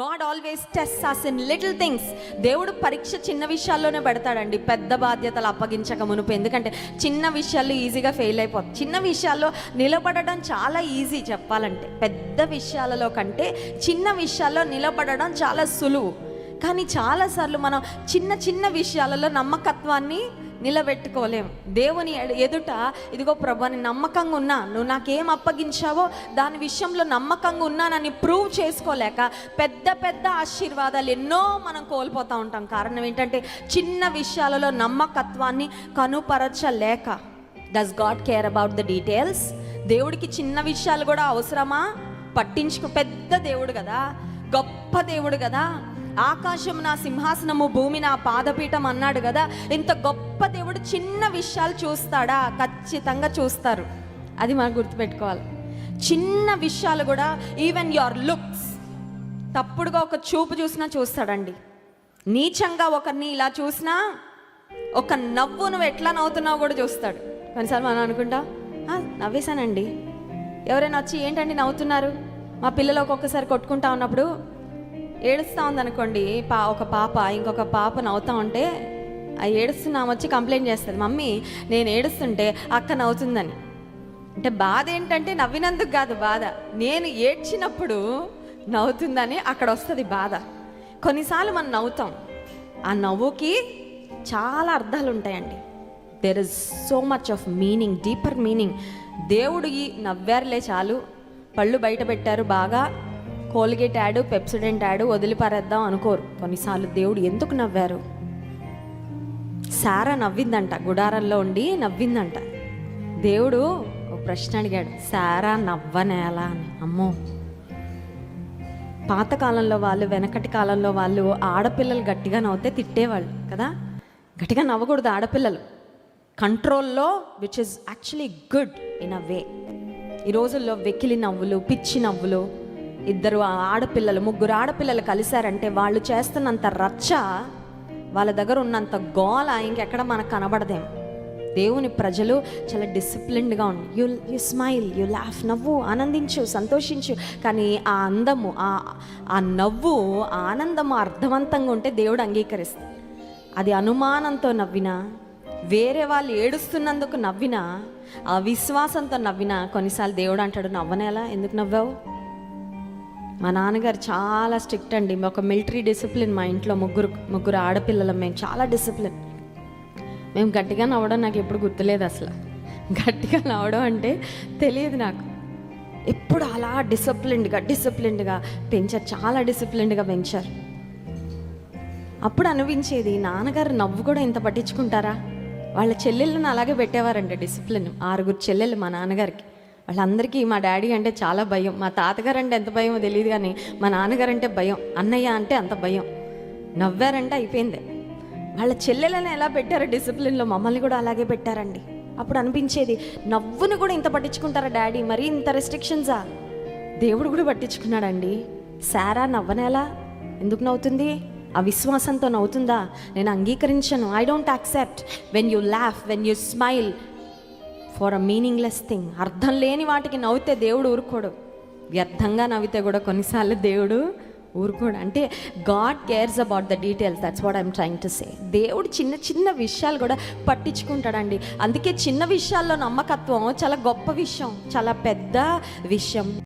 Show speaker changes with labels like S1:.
S1: God always test us in little things దేవుడు పరీక్ష చిన్న విషయాల్లోనే పెడతాడండి. పెద్ద బాధ్యతలు అప్పగించక మునుపు. ఎందుకంటే చిన్న విషయాల్లో ఈజీగా ఫెయిల్ అయిపోతుంది చిన్న విషయాల్లో నిలబడడం చాలా ఈజీ చెప్పాలంటే. పెద్ద విషయాలలో కంటే చిన్న విషయాల్లో నిలబడడం చాలా సులువు. కానీ చాలాసార్లు మనం చిన్న చిన్న విషయాలలో నమ్మకత్వాన్ని నిలబెట్టుకోలేం. దేవుని ఎదుట ఇదిగో ప్రభు నమ్మకంగా ఉన్నా. నువ్వు నాకేం అప్పగించావో దాని విషయంలో నమ్మకంగా ఉన్నానని ప్రూవ్ చేసుకోలేక పెద్ద పెద్ద ఆశీర్వాదాలు ఎన్నో మనం కోల్పోతూ ఉంటాం. కారణం ఏంటంటే చిన్న విషయాలలో నమ్మకత్వాన్ని కనుపరచలేక. Does God care about the details దేవుడికి చిన్న విషయాలు కూడా అవసరమా? పట్టించుకు పెద్ద దేవుడు కదా. గొప్ప దేవుడు కదా. ఆకాశం నా సింహాసనము భూమి నా పాదపీఠం అన్నాడు కదా. ఇంత గొప్ప దేవుడు చిన్న విషయాలు చూస్తాడా? ఖచ్చితంగా చూస్తారు. అది మనం గుర్తుపెట్టుకోవాలి. చిన్న విషయాలు కూడా ఈవెన్ యువర్ లుక్స్ తప్పుడుగా ఒక చూపు చూసినా చూస్తాడండి. నీచంగా ఒకరిని ఇలా చూసినా ఒక నవ్వు నువ్వు ఎట్లా నవ్వుతున్నావు కూడా చూస్తాడు. కొన్నిసార్లు మనం అనుకుంటా నవ్వేశానండి. ఎవరైనా వచ్చి ఏంటండి నవ్వుతున్నారు? మా పిల్లలు ఒక్కొక్కసారి కొట్టుకుంటా ఉన్నప్పుడు ఏడుస్తూ ఉందనుకోండి పా ఒక పాప ఇంకొక పాప నవ్వుతా ఉంటే ఆ ఏడుస్తున్నాము వచ్చి కంప్లైంట్ చేస్తుంది మమ్మీ నేను ఏడుస్తుంటే అక్క నవ్వుతుందని. అంటే బాధ ఏంటంటే నవ్వినందుకు కాదు బాధ. నేను ఏడ్చినప్పుడు నవ్వుతుందని అక్కడ వస్తుంది బాధ. కొన్నిసార్లు మనం నవ్వుతాం. ఆ నవ్వుకి చాలా అర్థాలు ఉంటాయండి there is so much of meaning deeper meaning దేవుడు ఈ నవ్వారులే చాలు. పళ్ళు బయట పెట్టారు బాగా. కోల్గేట్ యాడ్ పెప్సిడెంట్ యాడ్ వదిలిపారేద్దాం అనుకోరు. కొన్నిసార్లు దేవుడు ఎందుకు నవ్వారు? సారా నవ్విందంట గుడారంలో ఉండి నవ్విందంట. దేవుడు ఒక ప్రశ్న అడిగాడు సారా నవ్వనేలా అని. అమ్మో! పాతకాలంలో వాళ్ళు వెనకటి కాలంలో వాళ్ళు ఆడపిల్లలు గట్టిగా నవ్వితే తిట్టేవాళ్ళు కదా? గట్టిగా నవ్వకూడదు ఆడపిల్లలు. కంట్రోల్లో which is actually good in a way ఈ రోజుల్లో వెకిలి నవ్వులు పిచ్చి నవ్వులు ఇద్దరు ఆ ఆడపిల్లలు ముగ్గురు ఆడపిల్లలు కలిశారంటే వాళ్ళు చేస్తున్నంత రచ్చ వాళ్ళ దగ్గర ఉన్నంత గోల ఇంకెక్కడ మనకు కనబడదేం. దేవుని ప్రజలు చాలా డిసిప్లిన్డ్గా ఉండి you you smile you laugh నవ్వు ఆనందించు సంతోషించు. కానీ ఆ అందము ఆ ఆ నవ్వు ఆనందము అర్థవంతంగా ఉంటే దేవుడు అంగీకరిస్తాడు. అది అనుమానంతో నవ్వినా వేరే వాళ్ళు ఏడుస్తున్నందుకు నవ్వినా ఆ విశ్వాసంతో నవ్వినా కొన్నిసార్లు దేవుడు అంటాడు నవ్వనేలా? ఎందుకు నవ్వావు? మా నాన్నగారు చాలా స్ట్రిక్ట్ అండి. ఒక మిలిటరీ డిసిప్లిన్ మా ఇంట్లో ముగ్గురు ముగ్గురు ఆడపిల్లలం. మేము చాలా డిసిప్లిన్. మేము గట్టిగా నవ్వడం నాకు ఎప్పుడు గుర్తులేదు అసలు. గట్టిగా నవ్వడం అంటే తెలియదు నాకు. ఎప్పుడు అలా డిసిప్లిన్డ్గా డిసిప్లిన్డ్గా పెంచారు. చాలా డిసిప్లిన్డ్గా పెంచారు. అప్పుడు అనిపించేది నాన్నగారు నవ్వు కూడా ఇంత పట్టించుకుంటారా? వాళ్ళ చెల్లెళ్ళని అలాగే పెట్టేవారంట డిసిప్లిన్. ఆరుగురు చెల్లెళ్ళు మా నాన్నగారికి. వాళ్ళందరికీ మా డాడీ అంటే చాలా భయం మా తాతగారు అంటే ఎంత భయమో తెలియదు కానీ మా నాన్నగారు అంటే భయం అన్నయ్య అంటే అంత భయం. నవ్వారంటే అయిపోయింది. వాళ్ళ చెల్లెలను ఎలా పెట్టారో డిసిప్లిన్లో మమ్మల్ని కూడా అలాగే పెట్టారండి. అప్పుడు అనిపించేది నవ్వును కూడా ఇంత పట్టించుకుంటారా డాడీ? మరీ ఇంత రెస్ట్రిక్షన్సా దేవుడు కూడా పట్టించుకున్నాడండి. సారా నవ్వనేలా ఎందుకు నవ్వుతుంది? ఆ విశ్వాసంతో నవ్వుతుందా? నేను అంగీకరించను. I don't accept when you laugh when you smile for a meaningless thing అర్థం లేని వాటికి నవ్వితే దేవుడు ఊరుకోడు. వ్యర్థంగా నవ్వితే కూడా కొన్నిసార్లు దేవుడు ఊరుకోడు. అంటే God cares about the details that's what I'm trying to say దేవుడు చిన్న చిన్న విషయాలు కూడా పట్టించుకుంటాడండి. అందుకే చిన్న విషయాల్లో నమ్మకత్వం చాలా గొప్ప విషయం. చాలా పెద్ద విషయం.